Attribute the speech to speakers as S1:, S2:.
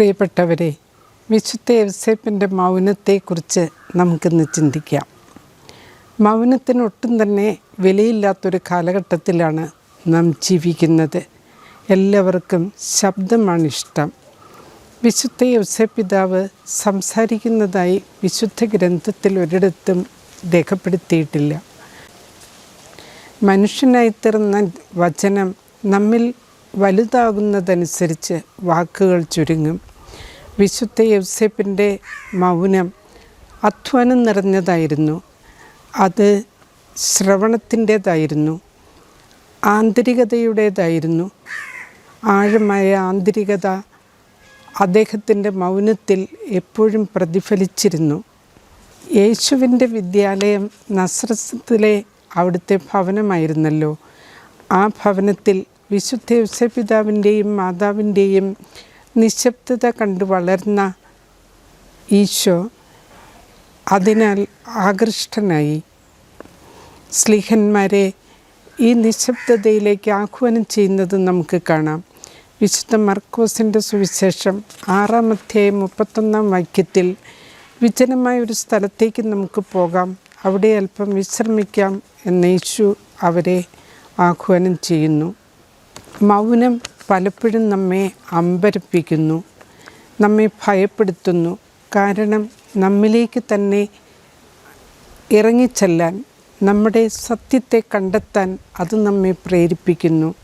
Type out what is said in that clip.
S1: പ്രിയപ്പെട്ടവരെ വിശുദ്ധ യവസേപ്പിന്റെ മൗനത്തെക്കുറിച്ച് നമുക്കിന്ന് ചിന്തിക്കാം. മൗനത്തിന് ഒട്ടും തന്നെ വിലയില്ലാത്തൊരു കാലഘട്ടത്തിലാണ് നാം ജീവിക്കുന്നത്. എല്ലാവർക്കും ശബ്ദമാണ് ഇഷ്ടം. വിശുദ്ധ യവസേപ്പിതാവ് സംസാരിക്കുന്നതായി വിശുദ്ധ ഗ്രന്ഥത്തിൽ ഒരിടത്തും രേഖപ്പെടുത്തിയിട്ടില്ല. മനുഷ്യനായി തീർന്ന വചനം നമ്മിൽ വലുതാകുന്നതനുസരിച്ച് വാക്കുകൾ ചുരുങ്ങും. വിശുദ്ധ യൗസേപ്പിന്റെ മൗനം അധ്വാനം നിറഞ്ഞതായിരുന്നു. അത് ശ്രവണത്തിന്റേതായിരുന്നു. ആന്തരികതയുടേതായിരുന്നു. ആഴമായ ആന്തരികത അദ്ദേഹത്തിന്റെ മൗനത്തിൽ എപ്പോഴും പ്രതിഫലിച്ചിരുന്നു. യേശുവിന്റെ വിദ്യാലയം നസ്രത്തിലെ അവിടുത്തെ ഭവനമായിരുന്നല്ലോ. ആ ഭവനത്തിൽ വിശുദ്ധ യൗസപിതാവിന്റെയും മാതാവിന്റെയും നിശബ്ദത കണ്ടു വളർന്ന ഈശോ അതിനാൽ ആകൃഷ്ടനായി. സ്ലിഹന്മാരെ ഈ നിശബ്ദതയിലേക്ക് ആഹ്വാനം ചെയ്യുന്നത് നമുക്ക് കാണാം. വിശുദ്ധ മർക്കോസിന്റെ സുവിശേഷം ആറാം അധ്യായം മുപ്പത്തൊന്നാം വാക്യത്തിൽ വിജനമായ ഒരു സ്ഥലത്തേക്ക് നമുക്ക് പോകാം. അവിടെ അല്പം വിശ്രമിക്കാം എന്ന യേശു അവരെ ആഹ്വാനം ചെയ്യുന്നു. മൗനം പലപ്പോഴും നമ്മെ അമ്പരപ്പിക്കുന്നു നമ്മെ ഭയപ്പെടുത്തുന്നു. കാരണം നമ്മിലേക്ക് തന്നെ ഇറങ്ങിച്ചെല്ലാൻ നമ്മുടെ സത്യത്തെ കണ്ടെത്താൻ അത് നമ്മെ പ്രേരിപ്പിക്കുന്നു.